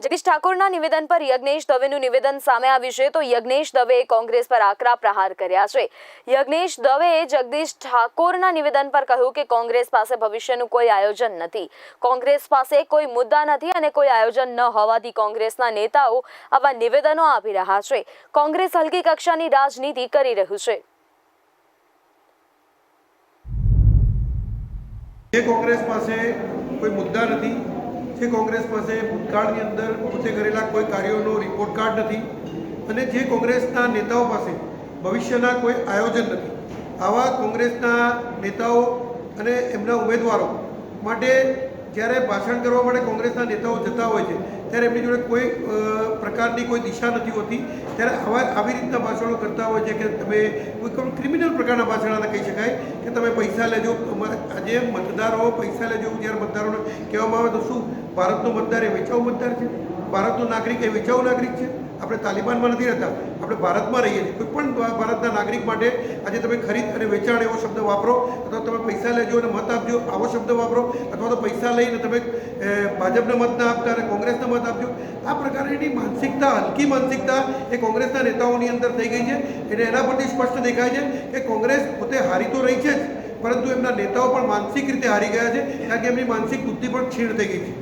જગદીશ ઠાકોરના નિવેદન પર યજ્ઞેશ દવેનું નિવેદન સામે આવ્યું છે, તો યજ્ઞેશ દવેએ કોંગ્રેસ પર આકરા પ્રહાર કર્યા છે. યજ્ઞેશ દવેએ જગદીશ ઠાકોરના નિવેદન પર કહ્યું કે કોંગ્રેસ પાસે ભવિષ્યનું કોઈ આયોજન નથી. કોંગ્રેસ પાસે કોઈ મુદ્દા નથી અને કોઈ આયોજન ન હોવાથી કોંગ્રેસના નેતાઓ આવા નિવેદનો આપી રહ્યા છે. કોંગ્રેસ હલકી કક્ષાની રાજનીતિ કરી રહ્યું છે. કોંગ્રેસ પાસે કોઈ મુદ્દા નથી જે કોંગ્રેસ પાસે ભૂતકાળની અંદર પોતે કરેલા કોઈ કાર્યોનો રિપોર્ટ કાર્ડ નથી અને જે કોંગ્રેસના નેતાઓ પાસે ભવિષ્યના કોઈ આયોજન નથી. આવા કોંગ્રેસના નેતાઓ અને એમના ઉમેદવારો માટે જ્યારે ભાષણ કરવા માટે કોંગ્રેસના નેતાઓ જતા હોય છે, ત્યારે એમની જોડે કોઈ પ્રકારની કોઈ દિશા નથી હોતી. ત્યારે આવા, આવી રીતના ભાષણો કરતા હોય છે કે તમે કોઈ પણ ક્રિમિનલ પ્રકારના ભાષણ કે તમે પૈસા લેજો. આજે મતદારો પૈસા લેજો. જ્યારે મતદારોને કહેવામાં આવે તો શું? ભારતનો મતદાર એ વેચાઉ મતદાર છે? ભારતનો નાગરિક એ વેચાઉ નાગરિક છે? આપણે તાલિબાનમાં નથી રહેતા. આપણે ભારતમાં રહીએ છીએ. કોઈ પણ ભારતના નાગરિક માટે આજે તમે ખરીદ અને વેચાણ એવો શબ્દ વાપરો, અથવા તમે પૈસા લેજો અને મત આપજો, આવો શબ્દ વાપરો, અથવા તો પૈસા લઈને તમે ભાજપને મત ના આપતા અને કોંગ્રેસને મત આપજો. આ પ્રકારની માનસિકતા, હલકી માનસિકતા એ કોંગ્રેસના નેતાઓની અંદર થઈ ગઈ છે. એટલે એના પરથી સ્પષ્ટ દેખાય છે કે કોંગ્રેસ પોતે હારી તો રહી છે જ, પરંતુ એમના નેતાઓ પણ માનસિક રીતે હારી ગયા છે, કારણ કે એમની માનસિક બુદ્ધિ પણ ક્ષીણ થઈ ગઈ છે.